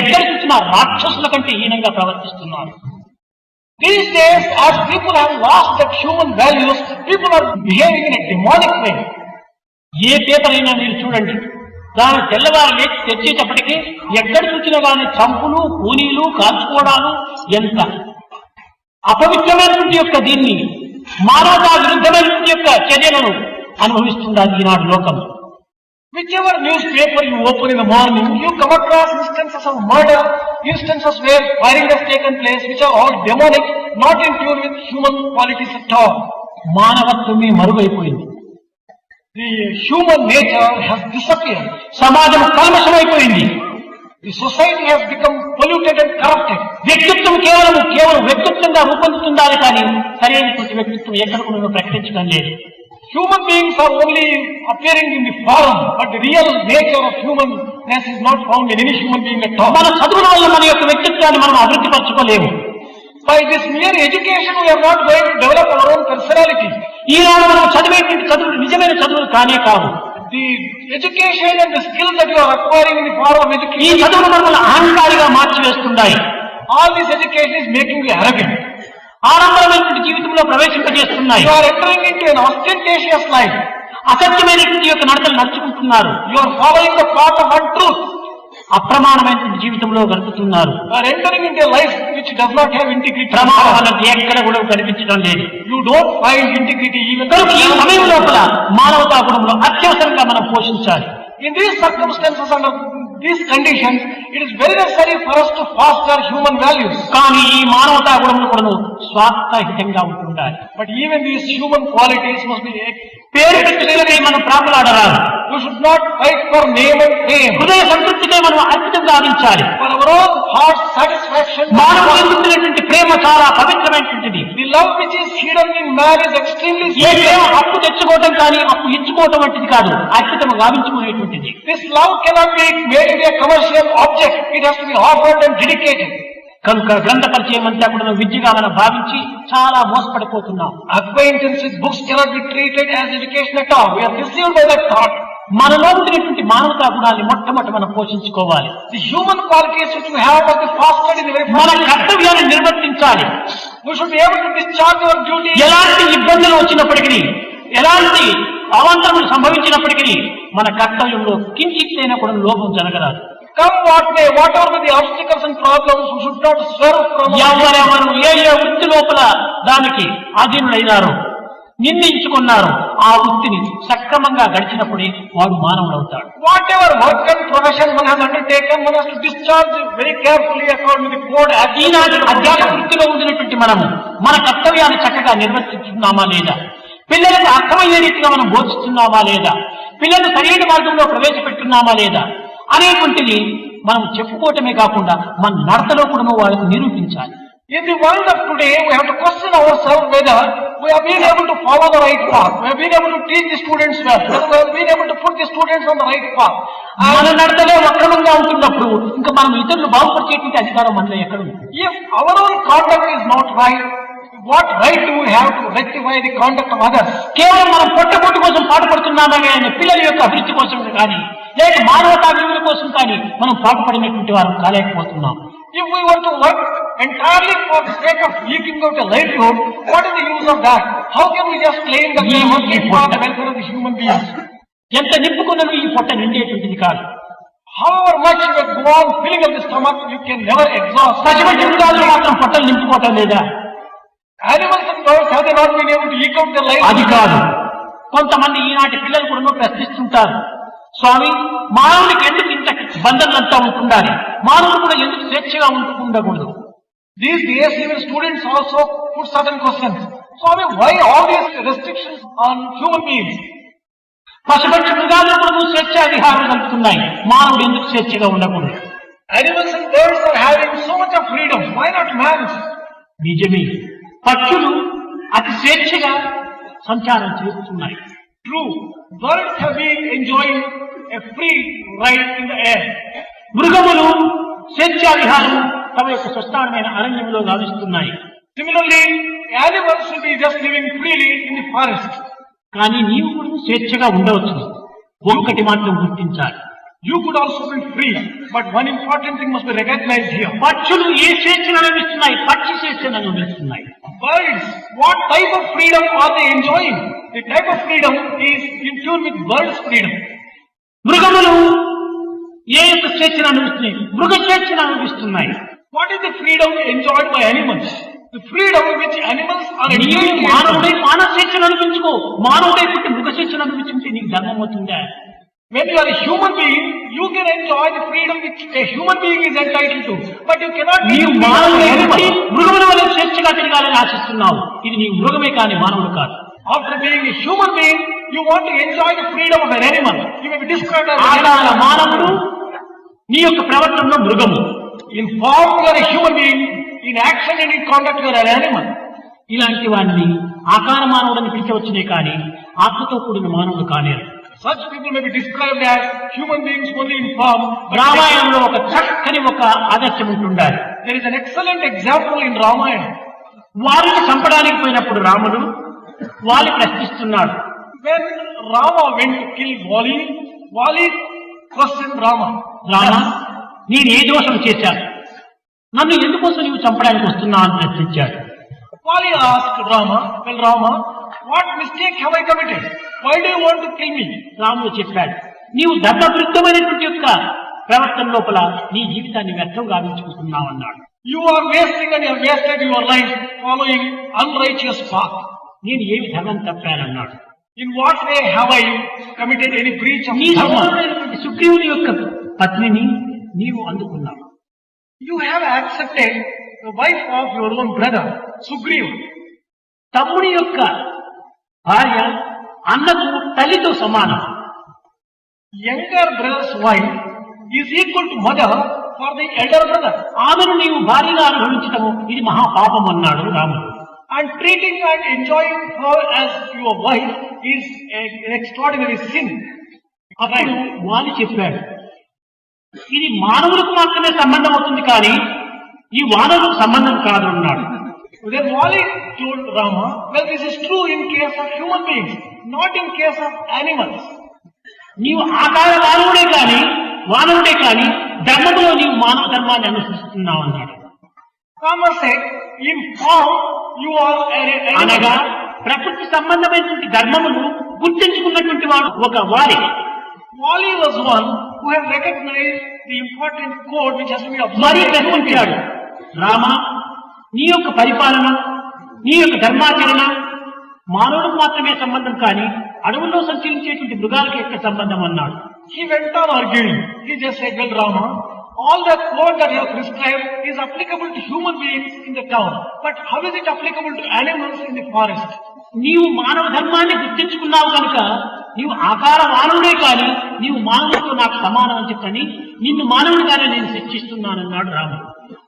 ఎక్కడ చూసినా రాక్షసుల కంటే హీనంగా ప్రవర్తిస్తున్నారు. These days, as people have lost that human values, people are behaving in a demonic way. ఏ పేపర్ అయినా మీరు చూడండి. దాని తెల్లవారు లేచి తెచ్చేటప్పటికి ఎక్కడ చూసినా కానీ చంపులు కూనీలు కాల్చుకోవడాలు ఎంత అపవిత్రమైనటువంటి యొక్క దీన్ని మానవతా విరుద్ధమైనటువంటి యొక్క చర్యలను అనుభవిస్తున్నది ఈనాడు లోకం. Whichever newspaper you open in the morning, you come across instances of murder, instances where firing has taken place, which are all demonic, not in tune with human qualities at all. మానవత్వమే మరుగైపోయింది The human nature has disappeared. సమాజం కల్మషమైపోయింది The society has become polluted and corrupted. వ్యక్తిత్వం కేవలం కేవలం వ్యక్తిత్వంగా రూపొందుతుందాలి కానీ సరైనటువంటి వ్యక్తిత్వం ఎక్కడ కూడా ప్రకటించడం లేదు Human beings are only appearing in the form, but the real nature of humanness is not found in any human being at all. మన చదువుల వల్ల మన యొక్క వ్యక్తిత్వాన్ని మనం అభివృద్ధి పరచుకోలేము By this mere education, we are not going to develop our own personality. ఈనాడు మనం చదివేటువంటి చదువులు నిజమైన చదువులు కానే కావు The education and the skills that you are acquiring in the form of ఈ చదువులు మనల్ని అహంకారిగా మార్చివేస్తున్నాయి all this education is making you arrogant. ఆడంబరమైన జీవితంలో ప్రవేశింపజేస్తున్నాయి. అసత్యమైన యొక్క నడతలు నడుచుకుంటున్నారు. Your following the of truth అప్రమాణమైన జీవితంలో గడుపుతున్నారు. మానవతా గుణంలో అత్యవసరంగా మనం పోషించాలి. In these circumstances and these conditions, it is very necessary for us to foster human values. కానీ ఈ మానవతా గుణములు కూడా స్వార్థహితంగా ఉంటుండాలి But even these human qualities must be. పేరు పెట్టుకునే మనం should not fight for name and fame. హృదయ సంతృప్తికై మనం అర్పితం గావించాలి For our own మానవుడు ప్రేమ చాలా పవిత్రమైనటువంటిది. The love which is hidden in marriage extremely అప్పు తెచ్చుకోవటం కానీ అప్పు ఇచ్చుకోవటం వంటిది కాదు అత్యుతం గావించుకునేటువంటిది. This love cannot be made a commercial object it has to be offered and dedicated కనుక గ్రంథ పరిచయం అంతా కూడా విద్యగా మనం భావించి చాలా మోసపడిపోతున్నాం. Acquaintance books cannot be treated as education at all we are receive by that thought మనలో ఉండేటువంటి మానవతా గుణాన్ని మొట్టమొదటి మనం పోషించుకోవాలి. ది హ్యూమన్ క్వాలిటీ నిర్వర్తించాలి. ఎలాంటి ఇబ్బందులు వచ్చినప్పటికీ ఎలాంటి అవాంతరములు సంభవించినప్పటికీ మన కర్తవ్యంలో కించిట్లైనా కూడా లోపం జరగరాదు. Come what may what are the obstacles and problems should a a వృత్తి లోపల దానికి అధీనులైనారు నిందించుకున్నారో. ఆ వృత్తిని సక్రమంగా గడిచినప్పుడే వాడు మానవుడవుతాడు. Profession one has undertaken, one has to discharge very carefully according to the code. ఈనాటి అధ్యాపక వృత్తిలో ఉండినటువంటి మనము మన కర్తవ్యాన్ని చక్కగా నిర్వర్తిస్తున్నామా లేదా? పిల్లలకు అర్థమయ్యే రీతిగా మనం బోధిస్తున్నామా లేదా? పిల్లలు సరైన మార్గంలో ప్రవేశపెట్టున్నామా లేదా? అనేటువంటిది మనం చెప్పుకోవటమే కాకుండా మన నడతలో కూడా వాళ్ళకు నిరూపించాలి. ఇది the world of today, we have to question ourselves whether we have been able to follow the right path. We have been able to teach the students well. Whether we have been able to put the students on the right మన నడతలే అక్రమంగా ఉంటున్నప్పుడు ఇంకా మనం ఇతరులు బాగుపరిచేటువంటి అధికారం మనలో ఎక్కడ ఉంది if our own conduct is not right what right to have to rectify the conduct of others కేవలం మనం పొట్టపొట్టు కోసం పాటు పాటుపడుతున్నామని అనే పిల్లల యొక్క అభివృద్ధి కోసం కానీ లేక మానవతా కోసం కానీ మనం పాటుపడినటువంటి వారం కాలేకపోతున్నాం if we want to work entirely for the sake of leaking out a livelihood, what is the use of that? How can we just claim that we are working for the welfare of the human beings? ఎంత నింపుకున్నది ఈ పొట్ట నిండేటువంటిది కాదు. However much your gone feeling of the stomach you can never exhaust మాత్రం పొట్టలు నింపుకోవటం లేదా? Animals and birds lead out their life అది కాదు. కొంతమంది ఈనాటి పిల్లలు కూడా ప్రశ్నిస్తుంటారు. స్వామి మానవుడికి ఎందుకు ఇంత బంధనలంతా ఉంటుండాలి? మానవుడు కూడా ఎందుకు స్వేచ్ఛగా ఉంటుండకూడదు? These days, even students also put certain questions. Swami, why all these restrictions on human beings? పశుపక్ష మృగాలు కూడా స్వేచ్ఛ విహారం కలుపుతున్నాయి మానవుడు ఎందుకు స్వేచ్ఛగా ఉండకూడదు Animals and birds are having so much of freedom. Why not man? నిజమే పక్షులు అతి స్వేచ్ఛగా సంచారం చేస్తున్నాయి True, birds have been enjoying a free ride in the air. మృగములు స్వేచ్ఛా విహారం తమ యొక్క స్వస్థానమైన అరణ్యంలో Similarly, animals should be just living freely in the forest. కానీ నీవు కూడా స్వేచ్ఛగా ఉండవచ్చు ఒక్కటి మాత్రం గుర్తించాలి You could also be free, but one important thing must be recognized here. పక్షులు ఏ స్వేచ్ఛను అనుభవిస్తున్నాయి పక్షి స్వేచ్ఛను అనుభవిస్తున్నాయి Birds, what type of freedom are they enjoying? The type of freedom is in tune with birds' freedom. మృగములు ఏ యొక్క స్వేచ్ఛను అనుభవిస్తున్నాయి మృగ స్వేచ్ఛను అనుభవిస్తున్నాయి What is the freedom enjoyed by animals? The freedom which animals are నీవు enjoying. మానవుడై మానవ స్వేచ్ఛను అనిపించుకో మానవుడై పుట్టి మృగ స్వేచ్ఛను అనిపించుకుంటే నీకు ధర్మం అవుతుందా When you are a human being, you can enjoy the freedom which a human being is entitled to. But you cannot నీవు మానవుడై. మృగముల వల్ల స్వేచ్ఛగా తిరగాలని ఆశిస్తున్నావు ఇది నీ మృగమే కాని మానవుడు కాదు After being a human being, you want to enjoy the freedom of an animal. You may be described as an ఆకార animal. మానవుడు నీ యొక్క ప్రవర్తనలో మృగము. ఇన్ ఫార్మ్ గారి human being in action and in conduct గారు అనేమని ఇలాంటి వాడిని ఆకార మానవుడని పిలిచవచ్చునే కానీ ఆత్మతో కూడిన మానవుడు కానీ such people may be describe human beings only in form రామాయణంలో ఒక చక్కని ఒక ఆదర్శం ఉంటుండాలి. There is an excellent example in Ramayanam వారిని చంపడానికి పోయినప్పుడు రాముడు వాళ్ళు ప్రశ్నిస్తున్నాడు. When Rama went kill Vali Vali question Rama Rama నేను ఏ దోషం చేశాను? నన్ను ఎందుకోసం నీవు చంపడానికి వస్తున్నా అని ప్రశ్నించాడు. Vali ask Rama Rama what mistake have I committed why do want to kill me రాముడు చెప్పాడు నీవు దత్తవృద్ధమైనటువంటి యొక్క ప్రవర్తన లోపల నీ జీవితాన్ని వ్యర్థం గావించుకుంటున్నావు అన్నాడు. You are wasting and wasted your life following unrighteous path నేను ఏమి ధనం తప్పానన్నాడు In what way have I committed any breach of నీ dharma? సోదరుడైనటువంటి సుగ్రీవుని యొక్క పత్నిని నీవు అందుకున్నావు have accepted the wife of your own brother, Sugriva. తమ్ముడి యొక్క భార్య అన్నకు తల్లితో సమానం Younger brother's wife is equal to mother for the elder brother. ఆమెను నీవు భార్యగా అనుభవించటము ఇది మహాపాపం అన్నాడు రాముడు And treating and enjoying her as your wife is a- an extraordinary sin. అప్పుడు వాలి చెప్పాడు ఇది మానవులకు మాత్రమే సంబంధం అవుతుంది కానీ ఈ వానరులకు సంబంధం కాదు అన్నాడు Then Wali told Rama, well, this is true in case of human beings, not in case of animals. నీవు ఆకార మానవుడే కాని మానవుడే కాని ధర్మంలో నీవు మానవ ధర్మాన్ని అనుసరిస్తున్నావు అన్నాడు Rama said, అనగా ప్రకృతి సంబంధమైనటువంటి ధర్మములు గుర్తించుకున్నటువంటి వాడు ఒక వారి. Vali was one who have recognised important code which has Rama నీ యొక్క పరిపాలన నీ యొక్క ధర్మాచరణ మానవుడు మాత్రమే సంబంధం కానీ అడవుల్లో సంచరించేటువంటి మృగాలకు యొక్క సంబంధం అన్నాడు. He went arguing he just said Rama all the code that you have prescribed is applicable to human beings in the town. But how is it applicable to animals in the forest? నీవు మానవ ధర్మాన్ని గుర్తించుకున్నావు కనుక నీవు ఆకార మానవుడే కానీ నీవు మానవుడితో నాకు సమానం అని చెప్పని నిన్ను మానవుడిగానే నేను శిక్షిస్తున్నానన్నాడు రాముడు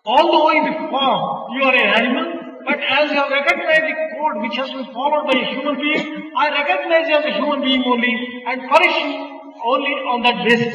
Although in the form you are an animal, but as you have recognized the code which has to be followed by a human being, I recognize you as a human being only and punish you only on that basis.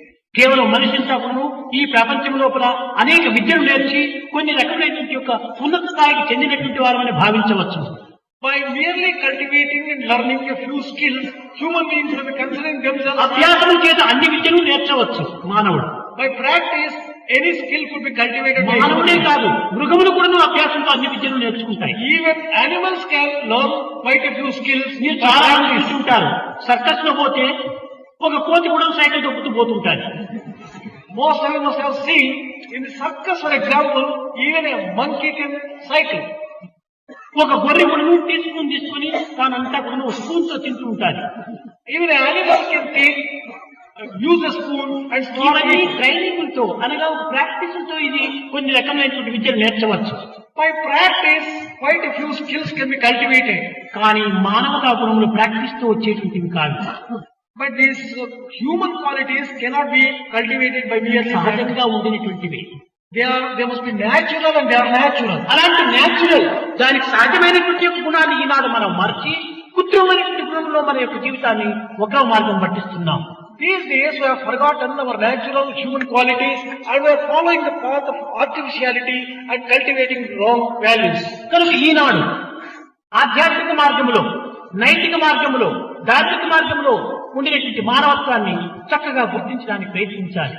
కేవలం మనిషి తప్పును ఈ ప్రపంచం లోపల అనేక విద్యలు నేర్చి కొన్ని రకమైనటువంటి యొక్క ఉన్నత స్థాయికి చెందినటువంటి వారమని భావించవచ్చు a few skills, human beings will be considering themselves. అభ్యాసం చేత అన్ని విద్యలు నేర్చవచ్చు మానవుడు any skill could be cultivated by human మానవుడే. కాదు మృగములు కూడా అభ్యాసంతో అన్ని విద్యలు నేర్చుకుంటాయి can learn quite a few skills. మీరు by చాలా. చూస్తుంటారు సర్కస్లో పోతే ఒక కోతి కూడా సైకిల్ తొక్కుతూ పోతుంటాడు most of most of seen in success for example even a monkey can cycle. ఒక గొర్రె పొడుగు తీసుకుని తీసుకుని తాను అంతా కొన్ని స్పూన్తో తింటూ ఉంటాడు. Even animal can take use spoon and store అనే ట్రైనింగ్తో అనగా ఒక ప్రాక్టీస్తో ఇది కొన్ని రకమైనటువంటి విద్యను నేర్చవచ్చు. By practice white few skills can be cultivated కానీ మానవతా గుణములు ప్రాక్టీస్తో వచ్చేటువంటివి కాదు. But these human qualities cannot be cultivated by mere సహజంగా ఉండినటువంటివి. They are they and they are natural అలాంటి న్యాచురల్ దానికి సహజమైనటువంటి గుణాలు ఈనాడు మనం మర్చి కృత్రిమైనటువంటి గుణంలో మన యొక్క జీవితాన్ని ఒక మార్గం పట్టిస్తున్నాం. These these we forgot an our natural human qualities and we are following the of artificiality and cultivating wrong values కనుక ఈనాడు ఆధ్యాత్మిక మార్గంలో నైతిక మార్గంలో ధార్మిక మార్గంలో ఉండేటువంటి మానవత్వాన్ని చక్కగా గుర్తించడానికి ప్రయత్నించాలి.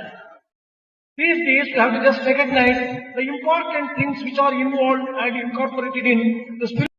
Please these have to just recognise the important things which are involve and incorporated in the spirit